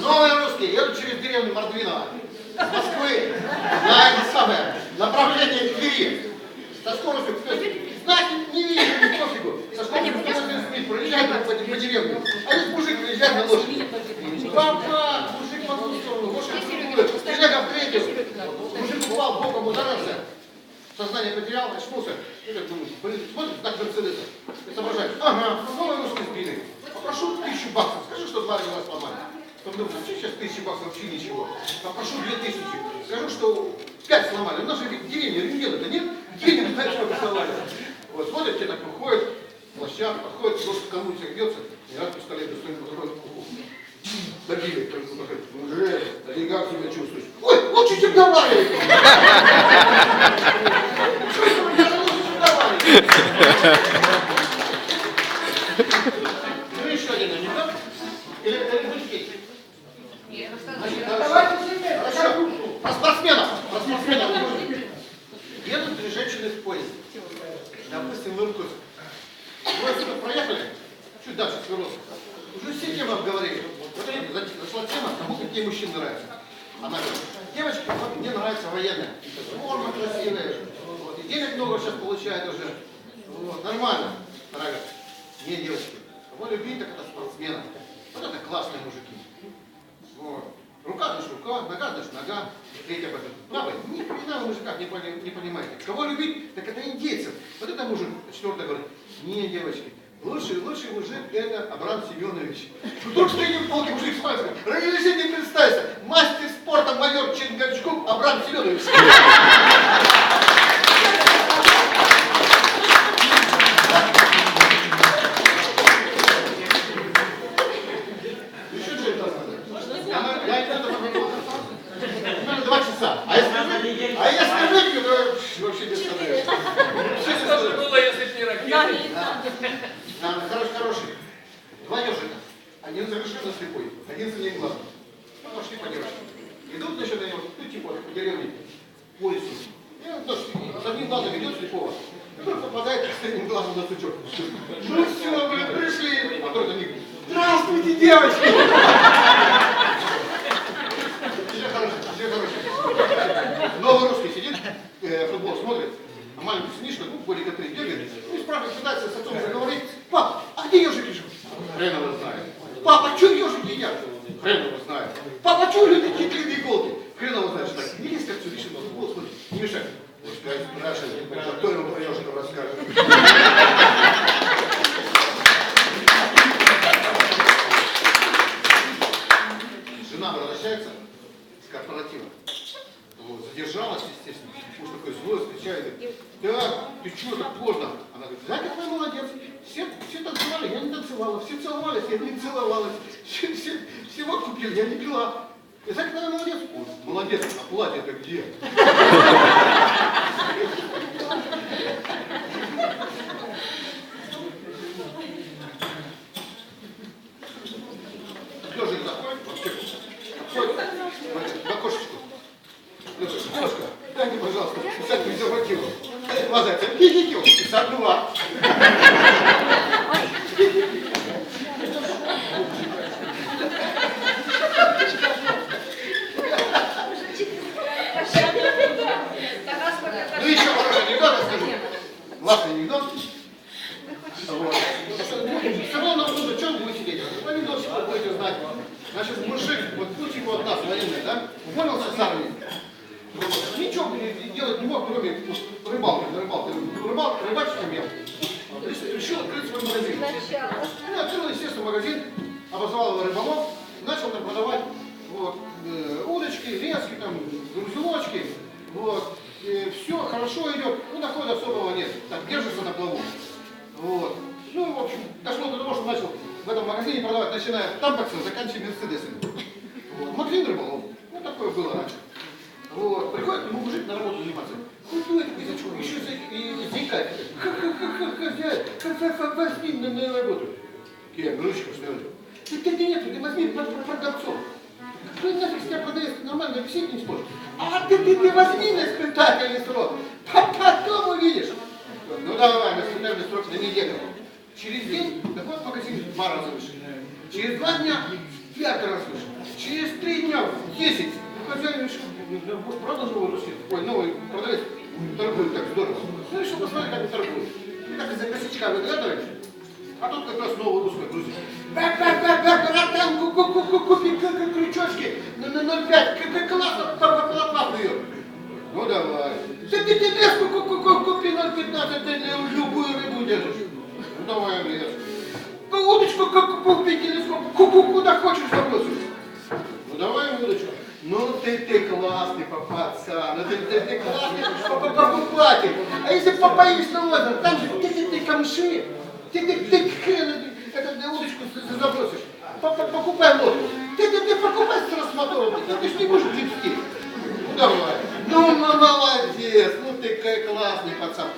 Новые русские едут через деревню Мордвиново. С Москвы на это самое, направление Твери. Со скоростью, то есть, знаки не видят, не пофигу. Со скоростью 180 миль проезжает по, по деревне. А здесь мужик приезжает на лошади. Папа, мужик по ту сторону, лошадь крутует, телега в третью. Мужик упал, боком ударился. Сознание потерял, очнулся. И так думает, блин, смотрит, знак Мерседеса. И соображает, ага, новые русские сбили. Попрошу тысячу баксов, скажи, что два ребра сломали. Думаю, зачем сейчас тысячи баксов вообще ничего? Попрошу две тысячи. Скажу, что пять сломали. У нас же ведь деревня, рентгена-то нет. Денег знаешь, сколько сломали. Вот смотрит, тебе так выходит, площадка, подходит, лошадь кому всех бьется, и раз пистолет в уху. Добили, только выходит. Уже, ты как себя чувствуешь? Ой, лучше, чем давали! Ну еще один анекдот. Или или вы здесь? Значит, хорошо. Хорошо. Про спортсменов. Про спортсменов. Едут две женщины в поезде. Допустим, в Иркутск. Двое суток проехали, чуть дальше Свердловск. Уже все темы обговорили. Вот они, зашла тема, кому какие мужчины нравятся. Она говорит, девочки, вот мне нравится военная. Форма красивая. Вот, и денег много сейчас получает уже. Вот, нормально. Она говорит, не, девочки, кого любить, так это спортсменов. Вот это классные мужики. Вот. Рука наш рука, нога наш нога. Третья правый, хрена вы мужиках не, пони- не понимаете. Кого любить, так это индейцев. Вот это мужик. Четвертый говорит, не, девочки, лучший, лучший мужик это Абрам Семенович. Вдруг что идет полки мужик с пальцем. Разрешите не представься, мастер спорта майор Чингачгук Абрам Семенович. Еще что-то Я, я это попробовал. Примерно два часа. А если, вы- а если выпью, то вообще без остановки. Вообще без Что же остановки. было, если б не ракеты? А, Хороший, хороший. Два ежика. Один совершенно слепой, один с одним глазом. Ну, пошли по девочке. Идут, значит, они вот, ну, типа, по деревне, по лесу. И тоже с одним глазом идет слепого. И вдруг попадает с одним глазом на сучок. Ну все, блин, пришли. А тот на них. Здравствуйте, девочки! Все хорошие, все хорошие. Новый русский сидит, э, футбол смотрит, а маленький сынишка, ну, годика три бегает, и спрашивает, пытается с отцом заговорить, пап, а где ежики живут? Хрен его знает. Папа, а что ежики едят? Хрен его знает. Что люди кисли иголки? Хрен его знает, что так. Не лезь как решено, футбол смотри, не мешай. Пускай спрашивает, кто ему про ежиков расскажет. Жена возвращается с корпоратива. Вот, задержалась, естественно. Муж такой злой, встречает, говорит, так, ты что, так поздно? Она говорит, да, какой молодец. Все, все танцевали, я не танцевала. Все целовались, я не целовалась. Все, все, все водку пили, я не пила. И знаете, какой молодец? «Ой, молодец, а платье-то где? Тоже заходит в аптеку. Заходит в окошечко. Девушка, дайте, пожалуйста, 50 презервативов. Глаза, хи-хи-хи, 52 еще хороший анекдот расскажу. Классный анекдот. Вот. Все равно нужно, что вы сидеть? Анекдотчик вы будете знать. Значит, мужик, вот ну типа вот нас, военный, да, уволился с армии. Ничего делать не мог, кроме рыбалки, на рыбалке. Рыбал, рыбачить умел. Решил открыть свой магазин. Ну, открыл, естественно, магазин, обозвал его рыболов, начал там продавать вот, э, удочки, лески, там, грузилочки. Вот. Все хорошо идет, ну дохода особого нет. Так, держится на плаву. Вот. Ну, в общем, дошло до того, что начал в этом магазине продавать, начиная от заканчивая мерседесами. Вот. Магазин рыболов. Ну, такое было раньше. Вот. Приходит к нему мужик на работу заниматься. Худой такой, зачем? Еще и заикает. Ха-ха-ха-ха, возьми на, работу. Я грузчик постоянно. Ты, ты, ты нет, ты возьми про- про- продавцов. Кто нафиг тебя продает нормально, объяснить не сможешь. А ты, ты, ты возьми на испытательный срок. Потом увидишь. Ну давай, на испытательный срок на неделю. Через день доход в магазин два раза выше. Через два дня в пять раз выше. Через 10. Хозяин решил, ну, правда новый русский, ой, новый продавец, торгует так здорово. Ну, решил посмотреть, как он торгует. И так из-за косячка выглядывает, а тут как раз новый бэк, бэк, братан, ку- ку- ку- ку- купи крючочки на на 0,5, как- как классно, по- по полотна плывет. Ну давай. Ты, ты, леску ку- ку- ку- купи 0,15, ты лю- любую рыбу держишь. Ну давай лес. Удочку купи, телескоп, ку- ку- куда хочешь забросишь. Ну давай удочку. Ну ты, ты классный пацан, ну ты, ты, ты классный по- по- покупатель. А если попоишь на озеро, там же ты, ты, ты камши, ты, ты, ты это, удочку забросишь. По- по- Покупай лодку. Ты, ты, ты покупай с мотором, ты, ты ж не будешь гребсти. Ну давай. Ну, ну молодец, ну ты классный пацан.